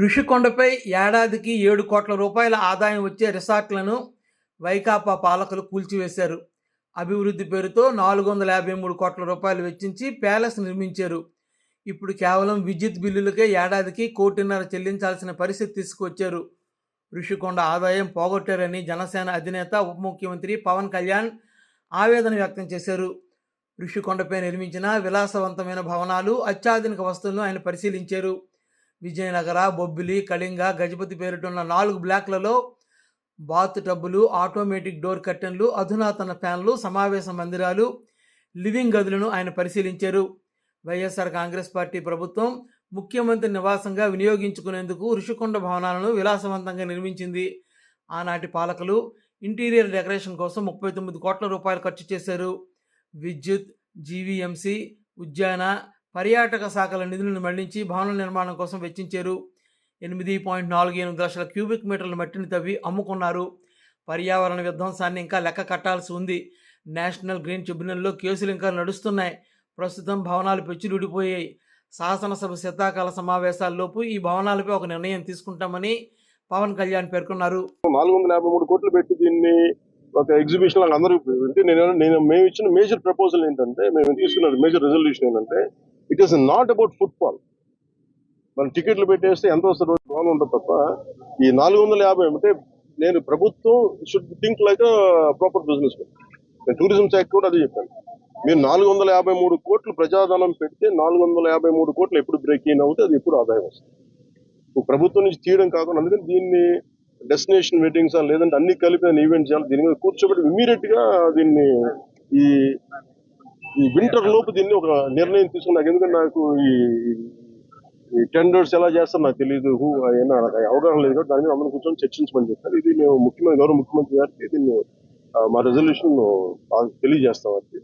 ఋషికొండపై ఏడాదికి ఏడు కోట్ల రూపాయల ఆదాయం వచ్చే రిసార్ట్లను వైకాపా పాలకులు కూల్చివేశారు. అభివృద్ధి పేరుతో నాలుగు వందల యాభై మూడు కోట్ల రూపాయలు వెచ్చించి ప్యాలెస్ నిర్మించారు. ఇప్పుడు కేవలం విద్యుత్ బిల్లులకే ఏడాదికి కోటిన్నర చెల్లించాల్సిన పరిస్థితి తీసుకొచ్చారు ఋషికొండ ఆదాయం పోగొట్టారని జనసేన అధినేత ఉప ముఖ్యమంత్రి పవన్ కళ్యాణ్ ఆవేదన వ్యక్తం చేశారు. ఋషికొండపై నిర్మించిన విలాసవంతమైన భవనాలు అత్యాధునిక వస్తువులను ఆయన పరిశీలించారు. విజయనగర బొబ్బిలి కళింగ గజపతి పేరిటున్న నాలుగు బ్లాక్లలో బాత్ టబ్బులు ఆటోమేటిక్ డోర్ కర్టెన్లు అధునాతన ఫ్యాన్లు సమావేశ మందిరాలు లివింగ్ గదులను ఆయన పరిశీలించారు. వైఎస్ఆర్ కాంగ్రెస్ పార్టీ ప్రభుత్వం ముఖ్యమంత్రి నివాసంగా వినియోగించుకునేందుకు ఋషికొండ భవనాలను విలాసవంతంగా నిర్మించింది. ఆనాటి పాలకులు ఇంటీరియర్ డెకరేషన్ కోసం ముప్పై తొమ్మిది కోట్ల రూపాయలు ఖర్చు చేశారు. విద్యుత్ జీవీఎంసీ ఉద్యాన పర్యాటక శాఖల నిధులను మళ్ళించి భవన నిర్మాణం కోసం వెచ్చించారు. ఎనిమిది పాయింట్ నాలుగు ఎనిమిది లక్షల క్యూబిక్ మీటర్ల మట్టిని తవ్వి అమ్ముకున్నారు. పర్యావరణ విధ్వంసాన్ని ఇంకా లెక్క కట్టాల్సి ఉంది. నేషనల్ గ్రీన్ ట్రిబ్యునల్లో కేసులు ఇంకా నడుస్తున్నాయి. ప్రస్తుతం భవనాలు పెచ్చులుడిపోయాయి. శాసనసభ శీతాకాల సమావేశాల్లోపు ఈ భవనాలపై ఒక నిర్ణయం తీసుకుంటామని పవన్ కళ్యాణ్ పేర్కొన్నారు. నాలుగు వందల యాభై మూడు కోట్లు పెట్టి దీన్ని ఒక ఎగ్జిబిషన్ లాగా అందరూ నేను నేను మేము ఇచ్చిన మేజర్ ప్రపోజల్ ఏంటంటే మేము తీసుకున్న మేజర్ రెజల్యూషన్ ఏంటంటే it is not about football మనం టికెట్లు పెట్టేస్తే ఎంత వస్తుంది రోజు? బాగా ఉంటుంది తప్ప ఈ నాలుగు వందల యాభై అంటే నేను ప్రభుత్వం should think like proper business నేను టూరిజం శాఖ కూడా అదే చెప్పాను. మీరు నాలుగు వందల యాభై మూడు కోట్లు ప్రజాధనం పెడితే నాలుగు వందల యాభై మూడు కోట్లు ఎప్పుడు బ్రేక్ ఇన్ అవుతే అది ఎప్పుడు ఆదాయం వస్తుంది. ప్రభుత్వం నుంచి తీయడం కాకుండా అందుకని దీన్ని డెస్టినేషన్ వెడ్డింగ్స్ లేదంటే అన్ని కలిపి ఈవెంట్ చేయాలి దీని మీద కూర్చోబెట్టి ఇమీడియట్గా దీన్ని ఈ ఈ వింటర్ లోపు దీన్ని ఒక నిర్ణయం తీసుకుని నాకు ఎందుకంటే నాకు ఈ ఈ టెండర్స్ ఎలా చేస్తారో నాకు తెలియదు హూ అయినా అవగాహన లేదు కాబట్టి దాని మీద అందరం కూర్చొని చర్చించమని చెప్పారు. ఇది మేము ముఖ్యమంత్రి గౌరవ ముఖ్యమంత్రి గారికి దీన్ని మా రెజల్యూషన్ తెలియజేస్తాం అది.